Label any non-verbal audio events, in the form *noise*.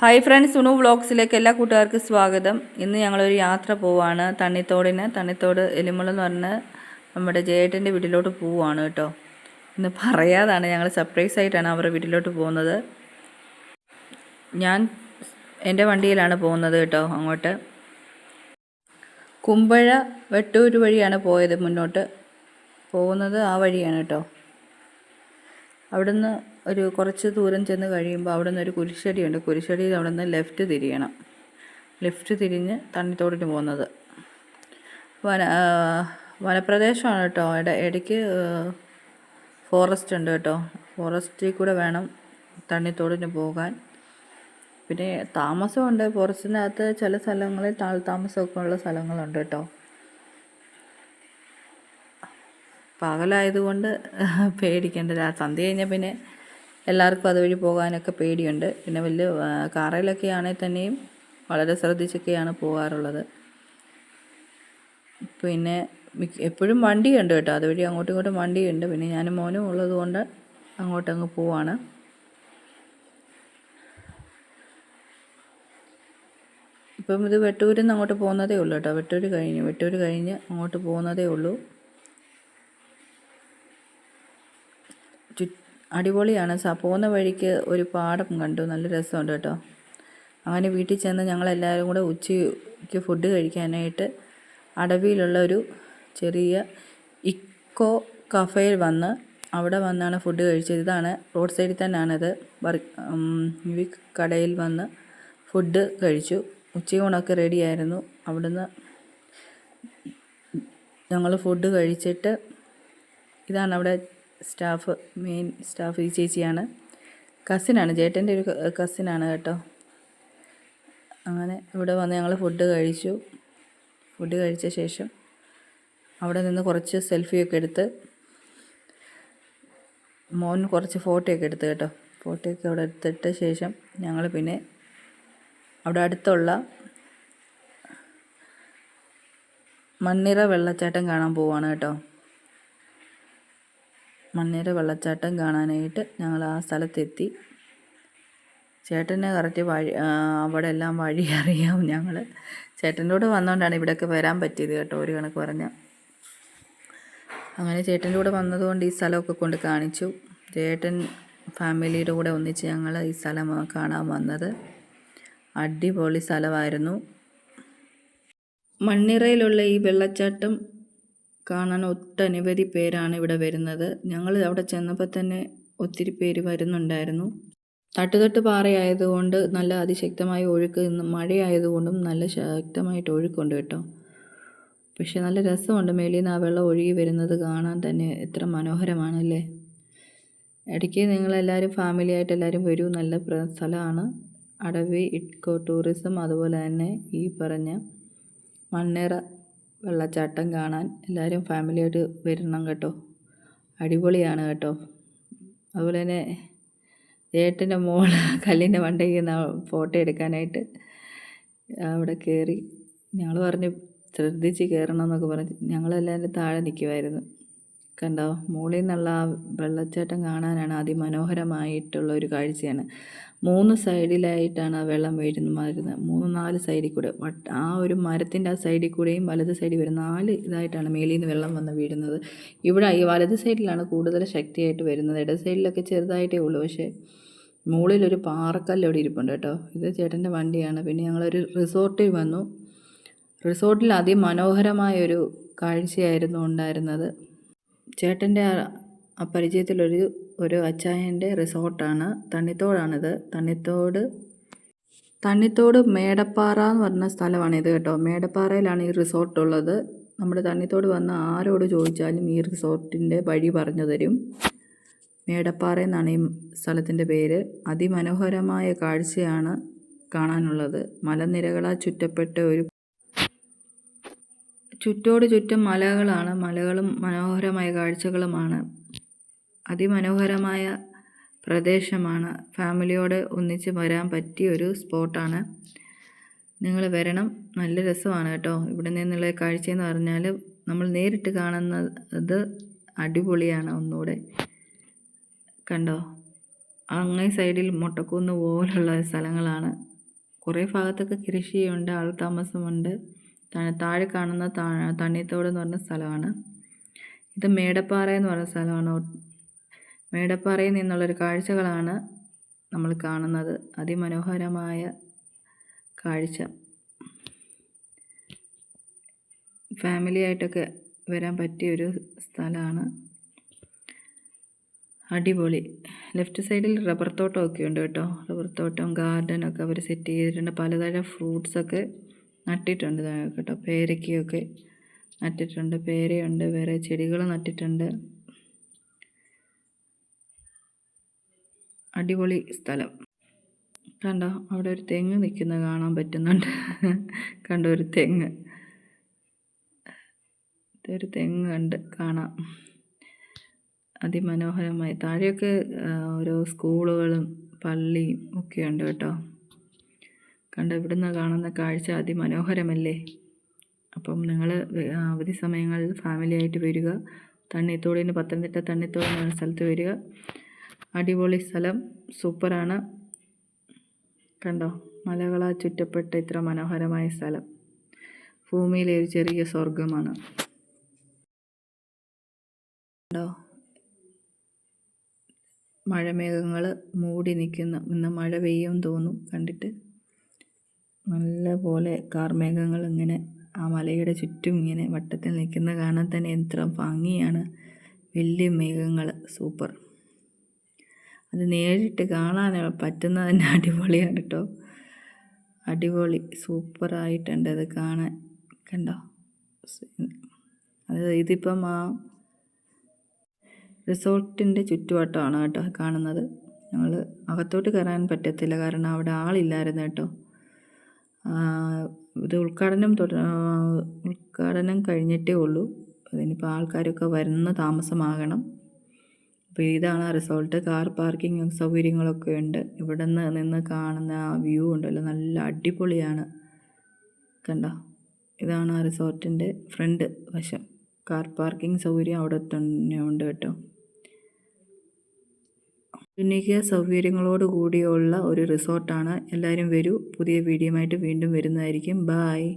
Hi friends ഉണു വ്ളോഗ്സിലേക്ക് എല്ലാ കൂട്ടുകാർക്കും സ്വാഗതം. ഇന്ന് ഞങ്ങളൊരു യാത്ര പോവാണ്. തണ്ണിത്തോടിന് തണ്ണിത്തോട് എലിമുള എന്ന് പറഞ്ഞ് നമ്മുടെ ജയേട്ടന്റെ വീട്ടിലോട്ട് പോവുകയാണ് കേട്ടോ. ഇന്ന് പറയാതാണ് ഞങ്ങൾ സർപ്രൈസ് ആയിട്ടാണ് അവരുടെ വീട്ടിലോട്ട് പോകുന്നത്. ഞാൻ എന്റെ വണ്ടിയിലാണ് പോകുന്നത് കേട്ടോ അങ്ങോട്ട്. കുമ്പഴ വെട്ടൂർ വഴിയാണ് പോയത് മുന്നോട്ട്. പോകുന്നത് ആ വഴിയാണ് കേട്ടോ. അവിടുന്ന് ഒരു കുറച്ച് ദൂരം ചെന്ന് കഴിയുമ്പോൾ അവിടെ നിന്ന് ഒരു കുരിശടിയുണ്ട്. കുരിശടിയിൽ അവിടെ നിന്ന് ലെഫ്റ്റ് തിരിയണം. ലെഫ്റ്റ് തിരിഞ്ഞ് തണ്ണിത്തോടിന് പോകുന്നത്. വന വനപ്രദേശമാണ് കേട്ടോ. ഇട ഇടയ്ക്ക് ഫോറസ്റ്റ് ഉണ്ട് കേട്ടോ. ഫോറസ്റ്റിൽ കൂടെ വേണം തണ്ണിത്തോടിന് പോകാൻ. പിന്നെ താമസമുണ്ട്. ഫോറസ്റ്റിനകത്ത് ചില സ്ഥലങ്ങളിൽ താൾ താമസമൊക്കെ ഉള്ള സ്ഥലങ്ങളുണ്ട് കേട്ടോ. പകലായതുകൊണ്ട് പേടിക്കേണ്ട. സന്ധ്യ കഴിഞ്ഞാൽ പിന്നെ എല്ലാവർക്കും അതുവഴി പോകാനൊക്കെ പേടിയുണ്ട്. പിന്നെ വലിയ കാറയിലൊക്കെ ആണെങ്കിൽ തന്നെയും വളരെ ശ്രദ്ധിച്ചൊക്കെയാണ് പോകാറുള്ളത്. പിന്നെ എപ്പോഴും വണ്ടിയുണ്ട് കേട്ടോ. അതുവഴി അങ്ങോട്ടും ഇങ്ങോട്ടും വണ്ടിയുണ്ട്. പിന്നെ ഞാനും മോനും ഉള്ളതുകൊണ്ട് അങ്ങോട്ടങ്ങ് പോവാണ്. ഇപ്പം ഇത് വെട്ടൂരിൽ നിന്ന് അങ്ങോട്ട് പോകുന്നതേ ഉള്ളൂ കേട്ടോ. വെട്ടൂർ കഴിഞ്ഞ്. വെട്ടൂർ കഴിഞ്ഞ് അങ്ങോട്ട് പോകുന്നതേ ഉള്ളൂ. ചു അടിപൊളിയാണ്. സാ പോകുന്ന വഴിക്ക് ഒരു പാടം കണ്ടു. നല്ല രസമുണ്ട് കേട്ടോ. അങ്ങനെ വീട്ടിൽ ചെന്ന് ഞങ്ങളെല്ലാവരും കൂടെ ഉച്ചയ്ക്ക് ഫുഡ് കഴിക്കാനായിട്ട് അടവിയിലുള്ള ഒരു ചെറിയ ഇക്കോ കഫേയിൽ വന്ന് അവിടെ വന്നാണ് ഫുഡ് കഴിച്ചത്. ഇതാണ് റോഡ് സൈഡിൽ തന്നെയാണത് വർക്ക് കടയിൽ വന്ന് ഫുഡ് കഴിച്ചു. ഉച്ചയൂണൊക്കെ റെഡിയായിരുന്നു അവിടുന്ന് ഞങ്ങൾ ഫുഡ് കഴിച്ചിട്ട് ഇതാണ് അവിടെ സ്റ്റാഫ് മെയിൻ സ്റ്റാഫ് ഈ ചേച്ചിയാണ് കസിനാണ് ചേട്ടന്റെ ഒരു കസിനാണ് കേട്ടോ. അങ്ങനെ ഇവിടെ വന്ന് ഞങ്ങൾ ഫുഡ് കഴിച്ചു. ഫുഡ് കഴിച്ച ശേഷം അവിടെ നിന്ന് കുറച്ച് സെൽഫിയൊക്കെ എടുത്ത് മോൻ കുറച്ച് ഫോട്ടോയൊക്കെ എടുത്ത് കേട്ടോ. ഫോട്ടോയൊക്കെ അവിടെ എടുത്തിട്ട് ശേഷം ഞങ്ങൾ പിന്നെ അവിടെ അടുത്തുള്ള മണ്ണിറ വെള്ളച്ചാട്ടം കാണാൻ പോവാണ് കേട്ടോ. മണ്ണിര വെള്ളച്ചാട്ടം കാണാനായിട്ട് ഞങ്ങൾ ആ സ്ഥലത്തെത്തി. ചേട്ടനെ കറക്റ്റ് വഴി അവിടെ എല്ലാം വഴി *laughs* അറിയാം ഞങ്ങൾ ചേട്ടന്റെ കൂടെ വന്നുകൊണ്ടാണ് ഇവിടെയൊക്കെ വരാൻ പറ്റിയത് കേട്ടോ ഒരു കണക്ക് പറഞ്ഞാൽ അങ്ങനെ ചേട്ടന്റെ കൂടെ വന്നതുകൊണ്ട് ഈ സ്ഥലമൊക്കെ കൊണ്ട് കാണിച്ചു. ചേട്ടൻ ഫാമിലിയുടെ കൂടെ ഒന്നിച്ച് ഞങ്ങൾ ഈ സ്ഥലം കാണാൻ വന്നത്. അടിപൊളി സ്ഥലമായിരുന്നു. മണ്ണിറയിലുള്ള ഈ വെള്ളച്ചാട്ടം കാണാൻ ഒട്ടനവധി പേരാണ് ഇവിടെ വരുന്നത്. ഞങ്ങൾ അവിടെ ചെന്നപ്പോൾ തന്നെ ഒത്തിരി പേര് വരുന്നുണ്ടായിരുന്നു. തട്ടുതട്ട് പാറയായതുകൊണ്ട് നല്ല അതിശക്തമായ ഒഴുക്ക് ഇന്ന് മഴയായതുകൊണ്ടും നല്ല ശക്തമായിട്ട് ഒഴുക്കുണ്ട് കേട്ടോ. പക്ഷെ നല്ല രസമുണ്ട് മേലിൽ നിന്ന് ആ വെള്ളം ഒഴുകി വരുന്നത് കാണാൻ തന്നെ എത്ര മനോഹരമാണല്ലേ. ഇടയ്ക്ക് നിങ്ങളെല്ലാവരും ഫാമിലി ആയിട്ട് എല്ലാവരും വരൂ. നല്ല സ്ഥലമാണ്. അടവി ഇക്കോ ടൂറിസം അതുപോലെ തന്നെ ഈ പറഞ്ഞ മണ്ണേറ വെള്ളച്ചാട്ടം കാണാൻ എല്ലാവരും ഫാമിലിയായിട്ട് വരണം കേട്ടോ. അടിപൊളിയാണ് കേട്ടോ. അതുപോലെ തന്നെ ഏട്ടന്റെ മോൾ കല്ലിന്റെ നിന്ന് ഫോട്ടോ എടുക്കാനായിട്ട് അവിടെ കയറി ഞങ്ങൾ പറഞ്ഞു ശ്രദ്ധിച്ച് കയറണം എന്നൊക്കെ പറഞ്ഞ് ഞങ്ങളെല്ലാവരും താഴെ നിൽക്കുമായിരുന്നു കണ്ടോ? മുകളിൽ നിന്നുള്ള ആ വെള്ളച്ചാട്ടം കാണാനാണ് അതിമനോഹരമായിട്ടുള്ള ഒരു കാഴ്ചയാണ്. മൂന്ന് സൈഡിലായിട്ടാണ് ആ വെള്ളം വീഴുന്ന വരുന്നത് മൂന്ന് നാല് സൈഡിൽ കൂടെ ആ ഒരു മരത്തിന്റെ ആ സൈഡിൽ കൂടെയും വലത് സൈഡിൽ വരുന്ന നാല് ഇതായിട്ടാണ് മേലിൽ നിന്ന് വെള്ളം വന്ന് വീഴുന്നത്. ഇവിടെ ഈ വലത് സൈഡിലാണ് കൂടുതൽ ശക്തിയായിട്ട് വരുന്നത്. ഇടത് സൈഡിലൊക്കെ ചെറുതായിട്ടേ ഉള്ളൂ. പക്ഷേ മുകളിലൊരു പാറക്കല്ല് അവിടെ ഇരിപ്പുണ്ട് കേട്ടോ. ഇത് ചേട്ടന്റെ വണ്ടിയാണ്. പിന്നെ ഞങ്ങളൊരു റിസോർട്ടിൽ വന്നു. റിസോർട്ടിൽ അതിമനോഹരമായൊരു കാഴ്ചയായിരുന്നു ഉണ്ടായിരുന്നത്. ചേട്ടന്റെ അപരിചയത്തിലൊരു ഒരു അച്ചായന്റെ റിസോർട്ടാണ്. തണ്ണിത്തോടാണിത്. തണ്ണിത്തോട് തണ്ണിത്തോട് മേടപ്പാറ എന്ന് പറഞ്ഞ സ്ഥലമാണ് ഇത് കേട്ടോ. മേടപ്പാറയിലാണ് ഈ റിസോർട്ട് ഉള്ളത് നമ്മുടെ തണ്ണിത്തോട് വന്ന ആരോട് ചോദിച്ചാലും ഈ റിസോർട്ടിന്റെ വഴി പറഞ്ഞു തരും. മേടപ്പാറ എന്നാണ് ഈ സ്ഥലത്തിന്റെ പേര്. അതിമനോഹരമായ കാഴ്ചയാണ് കാണാനുള്ളത്. മലനിരകളാൽ ചുറ്റപ്പെട്ട ഒരു ചുറ്റോട് ചുറ്റും മലകളാണ്. മലകളും മനോഹരമായ കാഴ്ചകളുമാണ്. അതിമനോഹരമായ പ്രദേശമാണ്. ഫാമിലിയോട് ഒന്നിച്ച് വരാൻ പറ്റിയ ഒരു സ്പോട്ടാണ്. നിങ്ങൾ വരണം. നല്ല രസമാണ് കേട്ടോ. ഇവിടെ നിന്നുള്ള കാഴ്ചയെന്ന് പറഞ്ഞാൽ നമ്മൾ നേരിട്ട് കാണുന്നത് അടിപൊളിയാണ് ഒന്നുകൂടെ. കണ്ടോ? അങ്ങേ സൈഡിൽ മുട്ടക്കൂന്ന് പോലുള്ള സ്ഥലങ്ങളാണ്. കുറേ ഭാഗത്തൊക്കെ കൃഷിയുണ്ട് ആൾ താമസമുണ്ട്. താഴെ കാണുന്ന തണ്ണിത്തോട് എന്ന് പറഞ്ഞ സ്ഥലമാണ്. ഇത് മേടപ്പാറ എന്ന് പറഞ്ഞ സ്ഥലമാണ്. മേടപ്പാറയിൽ നിന്നുള്ളൊരു കാഴ്ചകളാണ് നമ്മൾ കാണുന്നത്. അതിമനോഹരമായ കാഴ്ച. ഫാമിലി ആയിട്ടൊക്കെ വരാൻ പറ്റിയൊരു സ്ഥലമാണ്. അടിപൊളി. ലെഫ്റ്റ് സൈഡിൽ റബ്ബർ തോട്ടമൊക്കെ ഉണ്ട് കേട്ടോ. റബ്ബർ തോട്ടം ഗാർഡനൊക്കെ അവർ സെറ്റ് ചെയ്തിട്ടുണ്ട്. പലതരം ഫ്രൂട്ട്സൊക്കെ നട്ടിട്ടുണ്ട് കേട്ടോ. പേരയ്ക്കൊക്കെ നട്ടിട്ടുണ്ട്. പേരയുണ്ട് വേറെ ചെടികൾ നട്ടിട്ടുണ്ട്. അടിപൊളി സ്ഥലം. കണ്ടോ അവിടെ ഒരു തെങ്ങ് നിൽക്കുന്നത് കാണാൻ പറ്റുന്നുണ്ട്. കണ്ടോ ഒരു തെങ്ങ്. ഒരു തെങ്ങ് കണ്ട് കാണാം. അതിമനോഹരമായി. താഴെയൊക്കെ ഓരോ സ്കൂളുകളും പള്ളിയും ഒക്കെ ഉണ്ട് കേട്ടോ. കണ്ടോ ഇവിടുന്ന് കാണുന്ന കാഴ്ച അതിമനോഹരമല്ലേ? അപ്പം നിങ്ങൾ അവധി സമയങ്ങളിൽ ഫാമിലി ആയിട്ട് വരിക. തണ്ണിത്തോടിന് പത്തനംതിട്ട തണ്ണിത്തോട് എന്ന സ്ഥലത്ത് വരിക. അടിപൊളി സ്ഥലം സൂപ്പറാണ്. കണ്ടോ? മലകളാൽ ചുറ്റപ്പെട്ട ഇത്ര മനോഹരമായ സ്ഥലം. ഭൂമിയിലെ ഒരു ചെറിയ സ്വർഗമാണ് കണ്ടോ? മഴമേഘങ്ങൾ മൂടി നിൽക്കുന്ന ഇന്ന് മഴ പെയ്യും തോന്നും കണ്ടിട്ട്. നല്ല പോലെ കാർമേഘങ്ങൾ ഇങ്ങനെ ആ മലയുടെ ചുറ്റും ഇങ്ങനെ വട്ടത്തിൽ നിൽക്കുന്ന കാണാൻ തന്നെ എത്ര ഭംഗിയാണ്. വലിയ മേഘങ്ങൾ സൂപ്പർ. അത് നേരിട്ട് കാണാൻ പറ്റുന്നത് തന്നെ *laughs* അടിപൊളിയാണ് കേട്ടോ. അടിപൊളി സൂപ്പറായിട്ടുണ്ട് അത് കാണാൻ. കണ്ടോ? അത് ഇതിപ്പം ആ റിസോർട്ടിന്റെ ചുറ്റുവട്ടമാണ് കേട്ടോ കാണുന്നത്. ഞങ്ങൾ അകത്തോട്ട് കയറാൻ പറ്റത്തില്ല കാരണം അവിടെ ആളില്ലായിരുന്നു കേട്ടോ. ഇത് ഉദ്ഘാടനം ഉദ്ഘാടനം കഴിഞ്ഞിട്ടേ ഉള്ളൂ. അതിനിപ്പോൾ ആൾക്കാരൊക്കെ വരുന്ന താമസമാകണം. അപ്പോൾ ഇതാണ് റിസോർട്ട് കാർ പാർക്കിംഗ് സൗകര്യങ്ങളൊക്കെ ഉണ്ട്. ഇവിടെ നിന്ന് നിന്ന് കാണുന്ന ആ വ്യൂ ഉണ്ടല്ലോ. നല്ല അടിപൊളിയാണ്. കണ്ടോ? ഇതാണ് ആ റിസോർട്ടിന്റെ ഫ്രണ്ട് വശം. കാർ പാർക്കിംഗ് സൗകര്യം അവിടെ തന്നെ ഉണ്ട് കേട്ടോ. ആധുനിക സൗകര്യങ്ങളോടുകൂടിയുള്ള ഒരു റിസോർട്ടാണ്. എല്ലാവരും വരൂ. പുതിയ വീഡിയോയുമായിട്ട് വീണ്ടും വരുന്നതായിരിക്കും. ബായ്